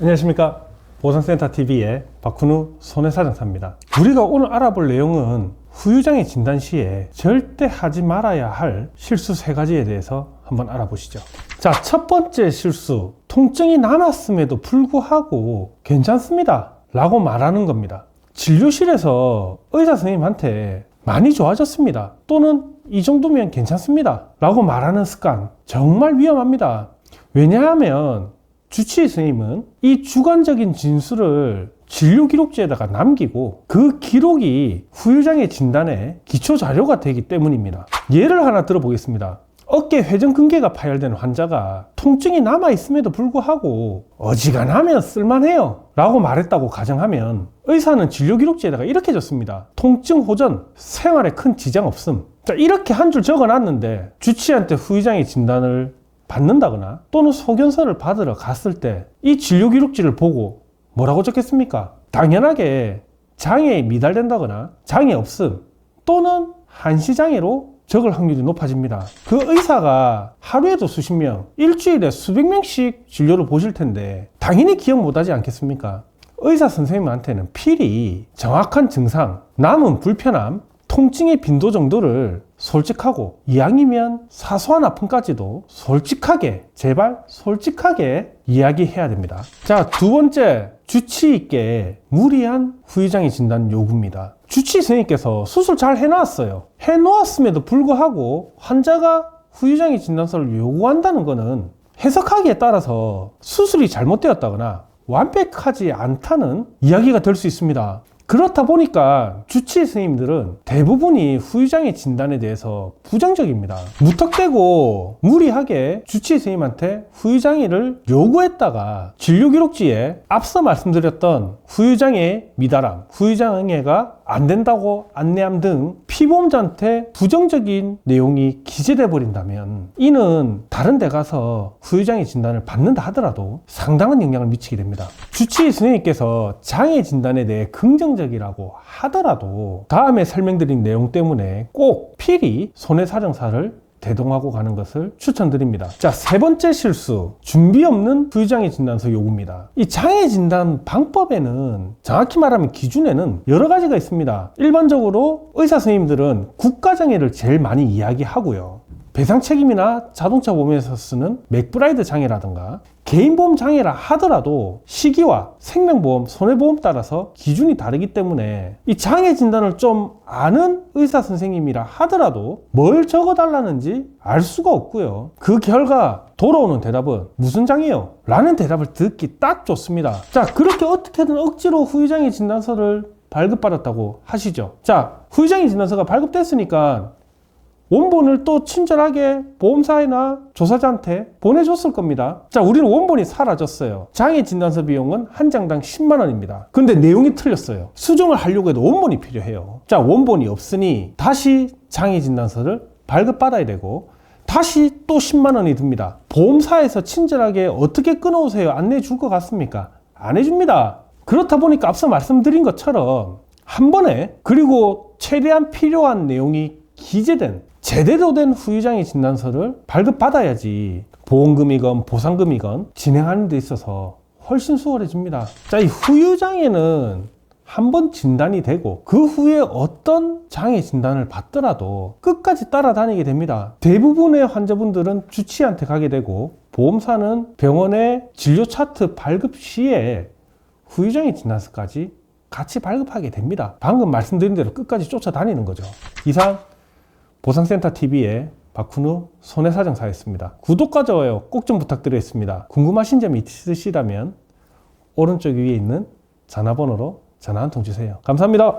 안녕하십니까. 보상센터TV의 박훈우 손해사장사입니다. 우리가 오늘 알아볼 내용은 후유장애 진단 시에 절대 하지 말아야 할 실수 세 가지에 대해서 한번 알아보시죠. 자 첫 번째 실수. 통증이 남았음에도 불구하고 괜찮습니다. 라고 말하는 겁니다. 진료실에서 의사 선생님한테 많이 좋아졌습니다. 또는 이 정도면 괜찮습니다. 라고 말하는 습관 정말 위험합니다. 왜냐하면 주치의 선생님은 이 주관적인 진술을 진료 기록지에다가 남기고 그 기록이 후유장애 진단의 기초 자료가 되기 때문입니다. 예를 하나 들어보겠습니다. 어깨 회전근개가 파열된 환자가 통증이 남아 있음에도 불구하고 어지간하면 쓸만해요 라고 말했다고 가정하면 의사는 진료 기록지에다가 이렇게 적습니다. 통증 호전, 생활에 큰 지장 없음. 자, 이렇게 한 줄 적어 놨는데 주치의한테 후유장애 진단을 받는다거나 또는 소견서를 받으러 갔을 때 이 진료 기록지를 보고 뭐라고 적겠습니까? 당연하게 장애에 미달된다거나 장애 없음 또는 한시장애로 적을 확률이 높아집니다. 그 의사가 하루에도 수십 명, 일주일에 수백 명씩 진료를 보실 텐데 당연히 기억 못하지 않겠습니까? 의사 선생님한테는 필히 정확한 증상, 남은 불편함, 통증의 빈도 정도를 솔직하고 이왕이면 사소한 아픔까지도 솔직하게 제발 솔직하게 이야기해야 됩니다. 자, 두 번째 주치 있게 무리한 후유장애 진단 요구입니다. 주치 선생님께서 수술 잘 해놨어요. 해놓았음에도 불구하고 환자가 후유장애 진단서를 요구한다는 것은 해석하기에 따라서 수술이 잘못되었다거나 완벽하지 않다는 이야기가 될 수 있습니다. 그렇다 보니까 주치의 선생님들은 대부분이 후유장애 진단에 대해서 부정적입니다. 무턱대고 무리하게 주치의 선생님한테 후유장애를 요구했다가 진료 기록지에 앞서 말씀드렸던 후유장애 미달함, 후유장애가 안 된다고 안내함 등 피보험자한테 부정적인 내용이 기재돼 버린다면 이는 다른 데 가서 후유장애 진단을 받는다 하더라도 상당한 영향을 미치게 됩니다. 주치의 선생님께서 장애 진단에 대해 긍정적이라고 하더라도 다음에 설명드린 내용 때문에 꼭 필히 손해사정사를 대동하고 가는 것을 추천드립니다. 자, 세 번째 실수. 준비 없는 후유장애 진단서 요구입니다. 이 장애 진단 방법에는 정확히 말하면 기준에는 여러 가지가 있습니다. 일반적으로 의사 선생님들은 국가장애를 제일 많이 이야기하고요. 배상 책임이나 자동차 보험에서 쓰는 맥브라이드 장애라든가 개인보험 장애라 하더라도 시기와 생명보험, 손해보험 따라서 기준이 다르기 때문에 이 장애 진단을 좀 아는 의사 선생님이라 하더라도 뭘 적어달라는지 알 수가 없고요. 그 결과 돌아오는 대답은 무슨 장애요? 라는 대답을 듣기 딱 좋습니다. 자, 그렇게 어떻게든 억지로 후유장애 진단서를 발급받았다고 하시죠. 자, 후유장애 진단서가 발급됐으니까 원본을 또 친절하게 보험사에나 조사자한테 보내줬을 겁니다. 자, 우리는 원본이 사라졌어요. 장애 진단서 비용은 한 장당 10만 원입니다. 근데 내용이 틀렸어요. 수정을 하려고 해도 원본이 필요해요. 자, 원본이 없으니 다시 장애 진단서를 발급받아야 되고 다시 또 10만 원이 듭니다. 보험사에서 친절하게 어떻게 끊어오세요? 안내해 줄 것 같습니까? 안 해줍니다. 그렇다 보니까 앞서 말씀드린 것처럼 한 번에 그리고 최대한 필요한 내용이 기재된 제대로 된 후유장애 진단서를 발급받아야지 보험금이건 보상금이건 진행하는 데 있어서 훨씬 수월해집니다. 자, 이 후유장애는 한번 진단이 되고 그 후에 어떤 장애 진단을 받더라도 끝까지 따라다니게 됩니다. 대부분의 환자분들은 주치의한테 가게 되고 보험사는 병원의 진료 차트 발급 시에 후유장애 진단서까지 같이 발급하게 됩니다. 방금 말씀드린 대로 끝까지 쫓아다니는 거죠. 이상 보상센터 TV의 박훈우 손해사정사였습니다. 구독과 좋아요 꼭 좀 부탁드리겠습니다. 궁금하신 점이 있으시다면 오른쪽 위에 있는 전화번호로 전화 한 통 주세요. 감사합니다.